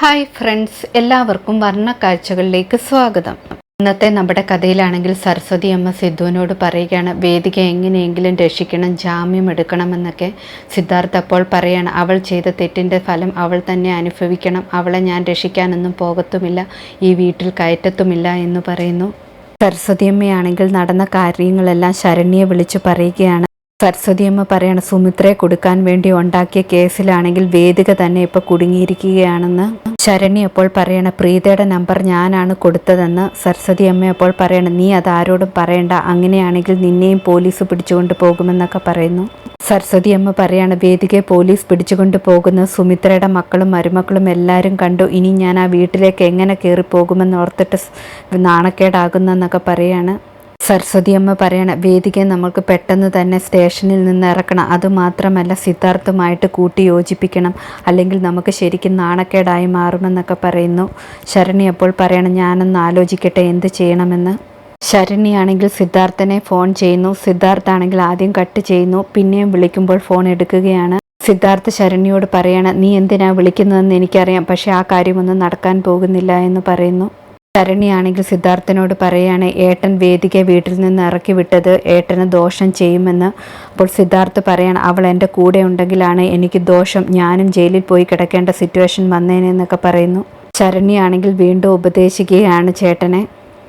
Hi friends എല്ലാവർക്കും വർണ കാഴ്ചകളിലേക്ക് സ്വാഗതം. ഇന്നത്തെ നമ്മുടെ കഥയിലാണെങ്കിൽ സരസ്വതി അമ്മ സിദ്ധുവിനോട് പറയുകയാണ് വേദിക എങ്ങനെയെങ്കിലും രക്ഷിക്കണം ജാമ്യം എടുക്കണമെന്നൊക്കെ സിദ്ധാർത്ഥ അപ്പോൾ പറയാണ്. അവൾ ചെയ്ത തെറ്റിന്റെ ഫലം അവൾ തന്നെ അനുഭവിക്കണം. അവളെ ഞാൻ രക്ഷിക്കാനൊന്നും പോകത്തുമില്ല ഈ വീട്ടിൽ കയറ്റത്തുമില്ല എന്ന് പറയുന്നു. സരസ്വതിയമ്മയാണെങ്കിൽ നടന്ന കാര്യങ്ങളെല്ലാം ശരണ്യെ വിളിച്ചു പറയുകയാണ്. സരസ്വതിയമ്മ പറയണ സുമിത്രയെ കൊടുക്കാൻ വേണ്ടി ഉണ്ടാക്കിയ കേസിലാണെങ്കിൽ വേദിക തന്നെ ഇപ്പോൾ കുടുങ്ങിയിരിക്കുകയാണെന്ന് ശരണി അപ്പോൾ പറയണ പ്രീതയുടെ നമ്പർ ഞാനാണ് കൊടുത്തതെന്ന് സരസ്വതി അമ്മ അപ്പോൾ പറയണ നീ അത് ആരോടും പറയണ്ട അങ്ങനെയാണെങ്കിൽ നിന്നെയും പോലീസ് പിടിച്ചുകൊണ്ട് പോകുമെന്നൊക്കെ പറയുന്നു. സരസ്വതി അമ്മ പറയാണ് വേദികയെ പോലീസ് പിടിച്ചുകൊണ്ട് പോകുന്ന സുമിത്രയുടെ മക്കളും മരുമക്കളും എല്ലാവരും കണ്ടു ഇനി ഞാൻ ആ വീട്ടിലേക്ക് എങ്ങനെ കയറി പോകുമെന്ന് ഓർത്തിട്ട് നാണക്കേടാകുന്നെന്നൊക്കെ പറയാണ്. സരസ്വതി അമ്മ പറയണ വേദികയെ നമ്മൾക്ക് പെട്ടെന്ന് തന്നെ സ്റ്റേഷനിൽ നിന്ന് ഇറക്കണം. അതുമാത്രമല്ല സിദ്ധാർത്ഥുമായിട്ട് കൂട്ടി യോജിപ്പിക്കണം. അല്ലെങ്കിൽ നമുക്ക് ശരിക്കും നാണക്കേടായി മാറുമെന്നൊക്കെ പറയുന്നു. ശരണി അപ്പോൾ പറയണം ഞാനൊന്ന് ആലോചിക്കട്ടെ എന്ത് ചെയ്യണമെന്ന്? ശരണിയാണെങ്കിൽ സിദ്ധാർത്ഥനെ ഫോൺ ചെയ്യുന്നു. സിദ്ധാർത്ഥ ആണെങ്കിൽ ആദ്യം കട്ട് ചെയ്യുന്നു. പിന്നെയും വിളിക്കുമ്പോൾ ഫോൺ എടുക്കുകയാണ്. സിദ്ധാർത്ഥ ശരണിയോട് പറയണം നീ എന്തിനാ വിളിക്കുന്നതെന്ന് എനിക്കറിയാം. പക്ഷേ ആ കാര്യമൊന്നും നടക്കാൻ പോകുന്നില്ല എന്ന് പറയുന്നു. ശരണിയാണെങ്കിൽ സിദ്ധാർത്ഥനോട് പറയാണ് ഏട്ടൻ വേദിക വീട്ടിൽ നിന്ന് ഇറക്കി വിട്ടത് ഏട്ടന് ദോഷം ചെയ്യുമെന്ന്. അപ്പോൾ സിദ്ധാർത്ഥ് പറയാണ് അവൾ എന്റെ കൂടെ ഉണ്ടെങ്കിലാണ് എനിക്ക് ദോഷം. ഞാനും ജയിലിൽ പോയി കിടക്കേണ്ട സിറ്റുവേഷൻ വന്നേനെന്നൊക്കെ പറയുന്നു. ചരണിയാണെങ്കിൽ വീണ്ടും ഉപദേശിക്കുകയാണ് ചേട്ടനെ.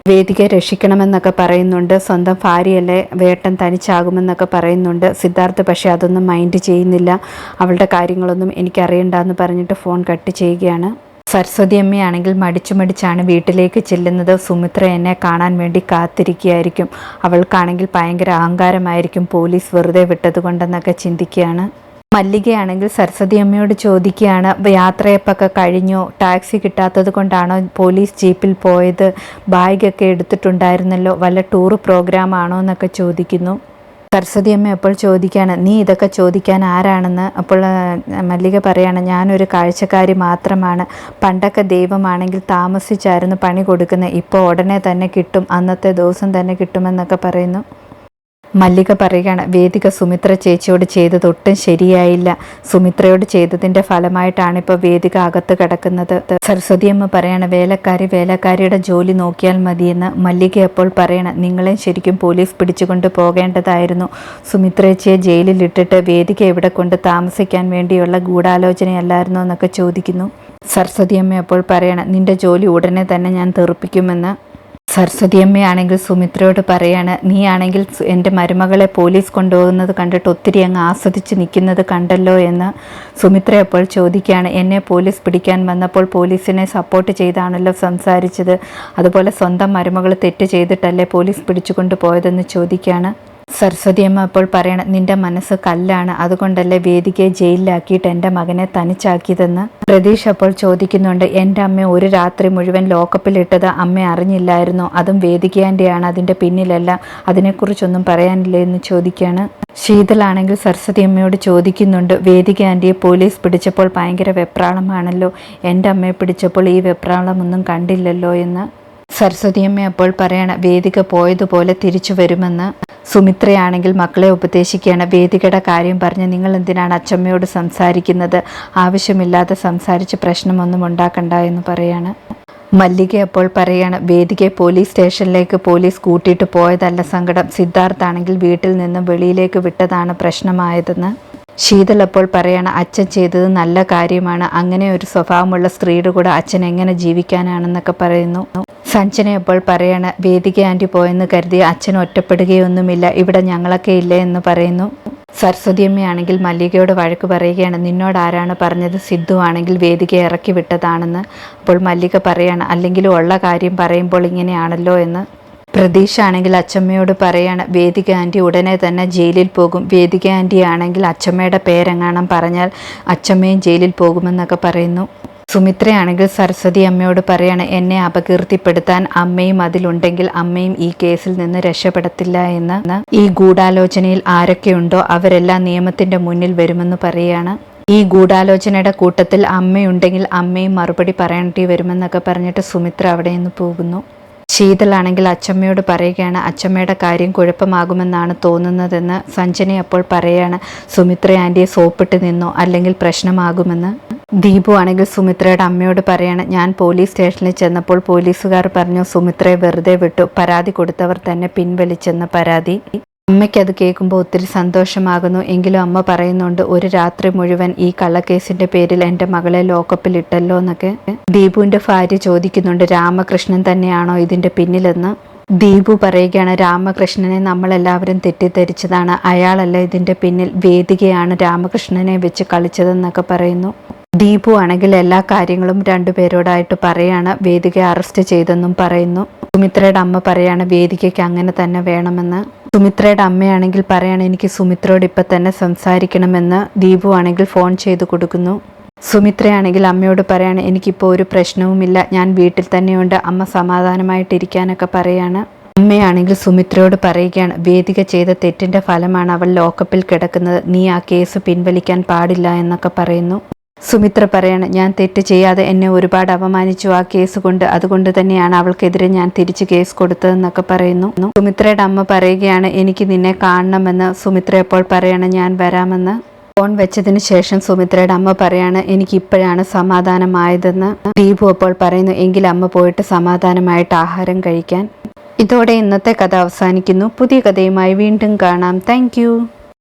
വേദിക രക്ഷിക്കണമെന്നൊക്കെ പറയുന്നുണ്ട്. സ്വന്തം ഭാര്യയല്ലേ വേട്ടൻ തനിച്ചാകുമെന്നൊക്കെ പറയുന്നുണ്ട്. സിദ്ധാർത്ഥ് പക്ഷേ അതൊന്നും മൈൻഡ് ചെയ്യുന്നില്ല. അവളുടെ കാര്യങ്ങളൊന്നും എനിക്കറിയണ്ടെന്ന് പറഞ്ഞിട്ട് ഫോൺ കട്ട് ചെയ്യുകയാണ്. സരസ്വതി അമ്മയാണെങ്കിൽ മടിച്ചു മടിച്ചാണ് വീട്ടിലേക്ക് ചെല്ലുന്നത്. സുമിത്ര എന്നെ കാണാൻ വേണ്ടി കാത്തിരിക്കുകയായിരിക്കും. അവൾക്കാണെങ്കിൽ ഭയങ്കര അഹങ്കാരമായിരിക്കും. പോലീസ് വെറുതെ വിട്ടതുകൊണ്ടെന്നൊക്കെ ചിന്തിക്കുകയാണ്. മല്ലികയാണെങ്കിൽ സരസ്വതി അമ്മയോട് ചോദിക്കുകയാണ് യാത്രയപ്പൊക്കെ കഴിഞ്ഞോ? ടാക്സി കിട്ടാത്തത് കൊണ്ടാണോ പോലീസ് ജീപ്പിൽ പോയത്? ബാഗൊക്കെ എടുത്തിട്ടുണ്ടായിരുന്നല്ലോ. വല്ല ടൂർ പ്രോഗ്രാം ആണോ എന്നൊക്കെ ചോദിക്കുന്നു. സരസ്വതി അമ്മ അപ്പോൾ ചോദിക്കുകയാണ് നീ ഇതൊക്കെ ചോദിക്കാൻ ആരാണെന്ന്? അപ്പോൾ മല്ലിക പറയാണ് ഞാനൊരു കാഴ്ചക്കാരി മാത്രമാണ്. പണ്ടൊക്കെ ദൈവമാണെങ്കിൽ താമസിച്ചായിരുന്നു പണി കൊടുക്കുന്നത്. ഇപ്പോൾ ഉടനെ തന്നെ കിട്ടും. അന്നത്തെ ദിവസം തന്നെ കിട്ടുമെന്നൊക്കെ പറയുന്നു. മല്ലിക പറയുകയാണ് വേദിക സുമിത്ര ചേച്ചിയോട് ചെയ്തത് ഒട്ടും ശരിയായില്ല. സുമിത്രയോട് ചെയ്തതിന്റെ ഫലമായിട്ടാണ് ഇപ്പോൾ വേദിക അകത്ത് കിടക്കുന്നത്. സരസ്വതിയമ്മ പറയാണ് വേലക്കാരി വേലക്കാരിയുടെ ജോലി നോക്കിയാൽ മതിയെന്ന് മല്ലിക അപ്പോൾ പറയണം. നിങ്ങളെ ശരിക്കും പോലീസ് പിടിച്ചുകൊണ്ട് പോകേണ്ടതായിരുന്നു. സുമിത്രേച്ചിയെ ജയിലിലിട്ടിട്ട് വേദിക എവിടെ കൊണ്ട് താമസിക്കാൻ വേണ്ടിയുള്ള ഗൂഢാലോചനയല്ലായിരുന്നോ എന്നൊക്കെ ചോദിക്കുന്നു. സരസ്വതിയമ്മ അപ്പോൾ പറയണം നിന്റെ ജോലി ഉടനെ തന്നെ ഞാൻ തെറുപ്പിക്കുമെന്ന് സരസ്വതിയമ്മയാണെങ്കിൽ സുമിത്രയോട് പറയാണ് നീയാണെങ്കിൽ എന്റെ മരുമകളെ പോലീസ് കൊണ്ടുപോകുന്നത് കണ്ടിട്ട് ഒത്തിരി അങ്ങ് ആസ്വദിച്ച് നിൽക്കുന്നത് കണ്ടല്ലോ എന്ന് സുമിത്ര അപ്പോൾ ചോദിക്കുകയാണ്. എന്നെ പോലീസ് പിടിക്കാൻ വന്നപ്പോൾ പോലീസിനെ സപ്പോർട്ട് ചെയ്താണല്ലോ സംസാരിച്ചത്. അതുപോലെ സ്വന്തം മരുമകൾ തെറ്റ് ചെയ്തിട്ടല്ലേ പോലീസ് പിടിച്ചുകൊണ്ട് പോയതെന്ന് ചോദിക്കുകയാണ്. സരസ്വതിയമ്മ അപ്പോൾ പറയണം നിന്റെ മനസ്സ് കല്ലാണ്. അതുകൊണ്ടല്ലേ വേദികയെ ജയിലിലാക്കിയിട്ട് എന്റെ മകനെ തനിച്ചാക്കിയതെന്ന്? പ്രതീഷ് അപ്പോൾ ചോദിക്കുന്നുണ്ട് എന്റെ അമ്മ ഒരു രാത്രി മുഴുവൻ ലോക്കപ്പിലിട്ടത് അമ്മ അറിഞ്ഞില്ലായിരുന്നു. അതും വേദികയാന്റെയാണ് അതിന്റെ പിന്നിലല്ല. അതിനെക്കുറിച്ചൊന്നും പറയാനില്ലേ എന്ന് ചോദിക്കുകയാണ് ശീതളാണെങ്കിൽ സരസ്വതി അമ്മയോട് ചോദിക്കുന്നുണ്ട് വേദിക ആന്റിയെ പോലീസ് പിടിച്ചപ്പോൾ ഭയങ്കര വെപ്രാളമാണല്ലോ. എന്റെ അമ്മയെ പിടിച്ചപ്പോൾ ഈ വെപ്രാളമൊന്നും കണ്ടില്ലല്ലോ എന്ന്? സരസ്വതിയമ്മ അപ്പോൾ പറയണ വേദിക പോയതുപോലെ തിരിച്ചു വരുമെന്ന്. സുമിത്രയാണെങ്കിൽ മക്കളെ ഉപദേശിക്കുകയാണ്. വേദികയുടെ കാര്യം പറഞ്ഞ് നിങ്ങൾ എന്തിനാണ് അച്ചമ്മയോട് സംസാരിക്കുന്നത്? ആവശ്യമില്ലാതെ സംസാരിച്ച് പ്രശ്നമൊന്നും ഉണ്ടാക്കണ്ട എന്ന് പറയാണ്. മല്ലിക അപ്പോൾ പറയാണ് വേദികയെ പോലീസ് സ്റ്റേഷനിലേക്ക് പോലീസ് കൂട്ടിയിട്ട് പോയതല്ല സങ്കടം. സിദ്ധാർത്ഥാണെങ്കിൽ വീട്ടിൽ നിന്ന് വെളിയിലേക്ക് വിട്ടതാണ് പ്രശ്നമായതെന്ന്. ശീതൽ അപ്പോൾ പറയാണ് അച്ഛൻ ചെയ്തത് നല്ല കാര്യമാണ്. അങ്ങനെ ഒരു സ്വഭാവമുള്ള സ്ത്രീയുടെ കൂടെ അച്ഛൻ എങ്ങനെ ജീവിക്കാനാണെന്നൊക്കെ പറയുന്നു. സഞ്ജന അപ്പോൾ പറയാണ് വേദിക ആന്റി പോയെന്ന് കരുതി അച്ഛൻ ഒറ്റപ്പെടുകയൊന്നുമില്ല ഇവിടെ ഞങ്ങളൊക്കെ ഇല്ല എന്ന് പറയുന്നു. സരസ്വതിയമ്മയാണെങ്കിൽ മല്ലികയോട് വഴക്ക് പറയുകയാണ് നിന്നോട് ആരാണ് പറഞ്ഞത്? സിദ്ധു ആണെങ്കിൽ വേദിക ഇറക്കി വിട്ടതാണെന്ന്. അപ്പോൾ മല്ലിക പറയാണ് അല്ലെങ്കിൽ ഉള്ള കാര്യം പറയുമ്പോൾ ഇങ്ങനെയാണല്ലോ എന്ന്. പ്രതീക്ഷ ആണെങ്കിൽ അച്ചമ്മയോട് പറയാണ് വേദിക ആന്റി ഉടനെ തന്നെ ജയിലിൽ പോകും. വേദിക ആന്റി ആണെങ്കിൽ അച്ചമ്മയുടെ പേരെങ്ങാണം പറഞ്ഞാൽ അച്ചമ്മയും ജയിലിൽ പോകുമെന്നൊക്കെ പറയുന്നു. സുമിത്രയാണെങ്കിൽ സരസ്വതി അമ്മയോട് പറയാണ് എന്നെ അപകീർത്തിപ്പെടുത്താൻ അമ്മയും അതിലുണ്ടെങ്കിൽ അമ്മയും ഈ കേസിൽ നിന്ന് രക്ഷപ്പെടത്തില്ല എന്ന്. ഈ ഗൂഢാലോചനയിൽ ആരൊക്കെയുണ്ടോ അവരെല്ലാം നിയമത്തിന്റെ മുന്നിൽ വരുമെന്ന് പറയുകയാണ് ഈ ഗൂഢാലോചനയുടെ കൂട്ടത്തിൽ അമ്മയുണ്ടെങ്കിൽ അമ്മയും മറുപടി പറയേണ്ടി വരുമെന്നൊക്കെ പറഞ്ഞിട്ട് സുമിത്ര അവിടെ നിന്ന് പോകുന്നു. ശീതളാണെങ്കിൽ അച്ചമ്മയോട് പറയുകയാണ് അച്ചമ്മയുടെ കാര്യം കുഴപ്പമാകുമെന്നാണ് തോന്നുന്നതെന്ന് സഞ്ജന അപ്പോൾ പറയാണ്. സുമിത്ര ആന്റിയെ സോപ്പിട്ട് നിന്നോ? അല്ലെങ്കിൽ പ്രശ്നമാകുമെന്ന്? ദീപു ആണെങ്കിൽ സുമിത്രയുടെ അമ്മയോട് പറയാണ് ഞാൻ പോലീസ് സ്റ്റേഷനിൽ ചെന്നപ്പോൾ പോലീസുകാർ പറഞ്ഞു സുമിത്രയെ വെറുതെ വിട്ടു. പരാതി കൊടുത്തവർ തന്നെ പിൻവലിച്ചെന്ന് പരാതി അമ്മയ്ക്ക് അത് കേൾക്കുമ്പോൾ ഒത്തിരി സന്തോഷമാകുന്നു. എങ്കിലും അമ്മ പറയുന്നുണ്ട് ഒരു രാത്രി മുഴുവൻ ഈ കള്ളക്കേസിന്റെ പേരിൽ എന്റെ മകളെ ലോക്കപ്പിൽ ഇട്ടല്ലോ എന്നൊക്കെ. ദീപുവിന്റെ ഭാര്യ ചോദിക്കുന്നുണ്ട് രാമകൃഷ്ണൻ തന്നെയാണോ ഇതിന്റെ പിന്നിലെന്ന്? ദീപു പറയുകയാണ് രാമകൃഷ്ണനെ നമ്മളെല്ലാവരും തെറ്റിദ്ധരിച്ചതാണ്. അയാളല്ല ഇതിന്റെ പിന്നിൽ വേദികയാണ് രാമകൃഷ്ണനെ വെച്ച് കളിച്ചതെന്നൊക്കെ പറയുന്നു. ദീപു ആണെങ്കിൽ എല്ലാ കാര്യങ്ങളും രണ്ടുപേരോടായിട്ട് പറയാണ് വേദിക അറസ്റ്റ് ചെയ്തെന്നും പറയുന്നു. സുമിത്രയുടെ അമ്മ പറയാണ് വേദികയ്ക്ക് അങ്ങനെ തന്നെ വേണമെന്ന്. സുമിത്രയുടെ അമ്മയാണെങ്കിൽ പറയാണ് എനിക്ക് സുമിത്രയോട് ഇപ്പം തന്നെ സംസാരിക്കണമെന്ന് ദീപു ആണെങ്കിൽ ഫോൺ ചെയ്ത് കൊടുക്കുന്നു. സുമിത്രയാണെങ്കിൽ അമ്മയോട് പറയാണ് എനിക്കിപ്പോൾ ഒരു പ്രശ്നവുമില്ല ഞാൻ വീട്ടിൽ തന്നെയുണ്ട് അമ്മ സമാധാനമായിട്ടിരിക്കാനൊക്കെ പറയാണ്. അമ്മയാണെങ്കിൽ സുമിത്രയോട് പറയുകയാണ് വേദിക ചെയ്ത തെറ്റിന്റെ ഫലമാണ് അവൾ ലോക്കപ്പിൽ കിടക്കുന്നത് നീ ആ കേസ് പിൻവലിക്കാൻ പാടില്ല എന്നൊക്കെ പറയുന്നു. സുമിത്ര പറയണം ഞാൻ തെറ്റ് ചെയ്യാതെ എന്നെ ഒരുപാട് അപമാനിച്ചു ആ കേസ് കൊണ്ട്. അതുകൊണ്ട് തന്നെയാണ് അവൾക്കെതിരെ ഞാൻ തിരിച്ച് കേസ് കൊടുത്തതെന്നൊക്കെ പറയുന്നു. സുമിത്രയുടെ അമ്മ പറയുകയാണ് എനിക്ക് നിന്നെ കാണണമെന്ന്. സുമിത്ര എപ്പോൾ പറയണം ഞാൻ വരാമെന്ന്. ഫോൺ വെച്ചതിന് ശേഷം സുമിത്രയുടെ അമ്മ പറയാണ് എനിക്ക് ഇപ്പോഴാണ് സമാധാനമായതെന്ന്. ദീപു അപ്പോൾ പറയുന്നു എങ്കിൽ അമ്മ പോയിട്ട് സമാധാനമായിട്ട് ആഹാരം കഴിക്കാൻ. ഇതോടെ ഇന്നത്തെ കഥ അവസാനിക്കുന്നു. പുതിയ കഥയുമായി വീണ്ടും കാണാം. താങ്ക്